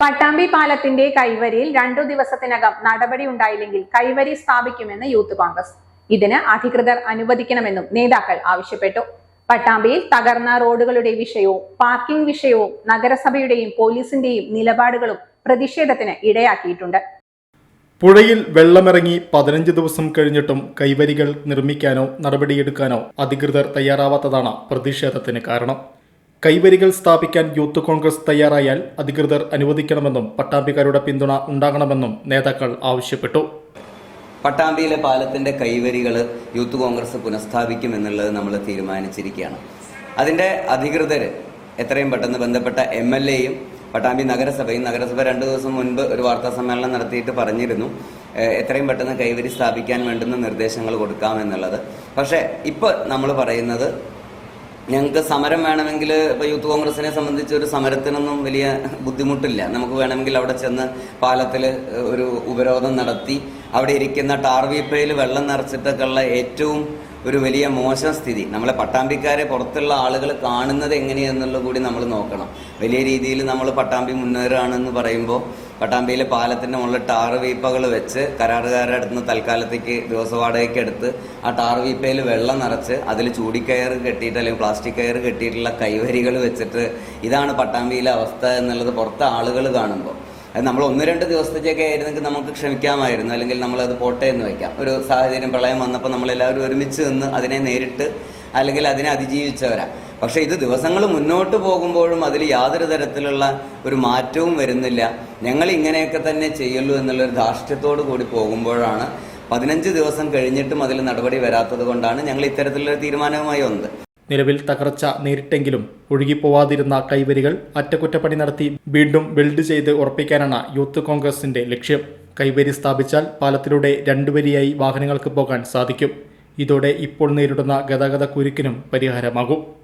പട്ടാമ്പി പാലത്തിന്റെ കൈവരിയിൽ രണ്ടു ദിവസത്തിനകം നടപടി ഉണ്ടായില്ലെങ്കിൽ കൈവരി സ്ഥാപിക്കുമെന്ന് യൂത്ത് കോൺഗ്രസ്. ഇതിന് അധികൃതർ അനുവദിക്കണമെന്നും നേതാക്കൾ ആവശ്യപ്പെട്ടു. പട്ടാമ്പിയിൽ തകർന്ന റോഡുകളുടെ വിഷയവും പാർക്കിംഗ് വിഷയവും നഗരസഭയുടെയും പോലീസിന്റെയും നിലപാടുകളും പ്രതിഷേധത്തിന് ഇടയാക്കിയിട്ടുണ്ട്. പുഴയിൽ വെള്ളമിറങ്ങി പതിനഞ്ച് ദിവസം കഴിഞ്ഞിട്ടും കൈവരികൾ നിർമ്മിക്കാനോ നടപടിയെടുക്കാനോ അധികൃതർ തയ്യാറാവാത്തതാണ് പ്രതിഷേധത്തിന് കാരണം. കൈവരികൾ സ്ഥാപിക്കാൻ യൂത്ത് കോൺഗ്രസ് തയ്യാറായാൽ അധികൃതർ അനുവദിക്കണമെന്നും പട്ടാമ്പിക്കാരുടെ പിന്തുണ ഉണ്ടാകണമെന്നും നേതാക്കൾ ആവശ്യപ്പെട്ടു. പട്ടാമ്പിയിലെ പാലത്തിന്റെ കൈവരികൾ യൂത്ത് കോൺഗ്രസ് പുനഃസ്ഥാപിക്കും എന്നുള്ളത് നമ്മൾ തീരുമാനിച്ചിരിക്കുകയാണ്. അതിന്റെ അധികൃതർ എത്രയും പെട്ടെന്ന് ബന്ധപ്പെട്ട എം എൽ എയും പട്ടാമ്പി നഗരസഭയും നഗരസഭ രണ്ടു ദിവസം മുൻപ് ഒരു വാർത്താ സമ്മേളനം നടത്തിയിട്ട് പറഞ്ഞിരുന്നു. എത്രയും പെട്ടെന്ന് കൈവരി സ്ഥാപിക്കാൻ വേണ്ടുന്ന നിർദ്ദേശങ്ങൾ കൊടുക്കാമെന്നുള്ളത് പക്ഷേ ഇപ്പോൾ നമ്മൾ പറയുന്നത് ഞങ്ങൾക്ക് സമരം വേണമെങ്കിൽ ഇപ്പോൾ യൂത്ത് കോൺഗ്രസിനെ സംബന്ധിച്ച് ഒരു സമരത്തിനൊന്നും വലിയ ബുദ്ധിമുട്ടില്ല. നമുക്ക് വേണമെങ്കിൽ അവിടെ ചെന്ന് പാലത്തിൽ ഒരു ഉപരോധം നടത്തി അവിടെ ഇരിക്കുന്ന ടാർവീപ്പയിൽ വെള്ളം നിറച്ചിട്ടൊക്കെയുള്ള ഏറ്റവും ഒരു വലിയ മോശം സ്ഥിതി. നമ്മളെ പട്ടാമ്പിക്കാരെ പുറത്തുള്ള ആളുകൾ കാണുന്നത് എങ്ങനെയെന്നുള്ളത് കൂടി നമ്മൾ നോക്കണം. വലിയ രീതിയിൽ നമ്മൾ പട്ടാമ്പി മുന്നേറുകയാണെന്ന് പറയുമ്പോൾ പട്ടാമ്പിയിലെ പാലത്തിന്റെ മുകളിൽ ടാർ വീപ്പകൾ വെച്ച് കരാറുകാരുടെ അടുത്ത് നിന്ന് തൽക്കാലത്തേക്ക് ദിവസവാടകയ്ക്ക് എടുത്ത് ആ ടാർ വീപ്പയിൽ വെള്ളം നിറച്ച് അതിൽ ചൂടിക്കയർ കെട്ടിയിട്ട് അല്ലെങ്കിൽ പ്ലാസ്റ്റിക് കയർ കെട്ടിയിട്ടുള്ള കൈവരികൾ വെച്ചിട്ട് ഇതാണ് പട്ടാമ്പിയിലെ അവസ്ഥ എന്നുള്ളത് പുറത്തെ ആളുകൾ കാണുമ്പോൾ. അത് നമ്മൾ ഒന്ന് രണ്ട് ദിവസത്തേക്കൊക്കെ ആയിരുന്നെങ്കിൽ നമുക്ക് ക്ഷമിക്കാമായിരുന്നു. അല്ലെങ്കിൽ നമ്മളത് പോട്ടെ എന്ന് വയ്ക്കാം ഒരു സാഹചര്യം പ്രളയം വന്നപ്പോൾ നമ്മളെല്ലാവരും ഒരുമിച്ച് നിന്ന് അതിനെ നേരിട്ട് അല്ലെങ്കിൽ അതിനെ അതിജീവിച്ചവരാ. പക്ഷെ ഇത് ദിവസങ്ങൾ മുന്നോട്ട് പോകുമ്പോഴും അതിൽ യാതൊരു തരത്തിലുള്ള ഒരു മാറ്റവും വരുന്നില്ല. ഞങ്ങൾ ഇങ്ങനെയൊക്കെ തന്നെ ചെയ്യുള്ളൂ എന്നുള്ളൊരു ധാർഷ്ട്യത്തോടു കൂടി പോകുമ്പോഴാണ് പതിനഞ്ച് ദിവസം കഴിഞ്ഞിട്ടും അതിൽ നടപടി വരാത്തത് കൊണ്ടാണ് ഞങ്ങൾ ഇത്തരത്തിലുള്ള തീരുമാനവുമായി വന്നത്. നിലവിൽ തകർച്ച നേരിട്ടെങ്കിലും ഒഴുകിപ്പോവാതിരുന്ന കൈവരികൾ അറ്റകുറ്റപ്പണി നടത്തി വീണ്ടും ബിൽഡ് ചെയ്ത് ഉറപ്പിക്കാനാണ് യൂത്ത് കോൺഗ്രസിന്റെ ലക്ഷ്യം. കൈവരി സ്ഥാപിച്ചാൽ പാലത്തിലൂടെ രണ്ടുവരിയായി വാഹനങ്ങൾക്ക് പോകാൻ സാധിക്കും. ഇതോടെ ഇപ്പോൾ നേരിടുന്ന ഗതാഗത കുരുക്കിനും പരിഹാരമാകും.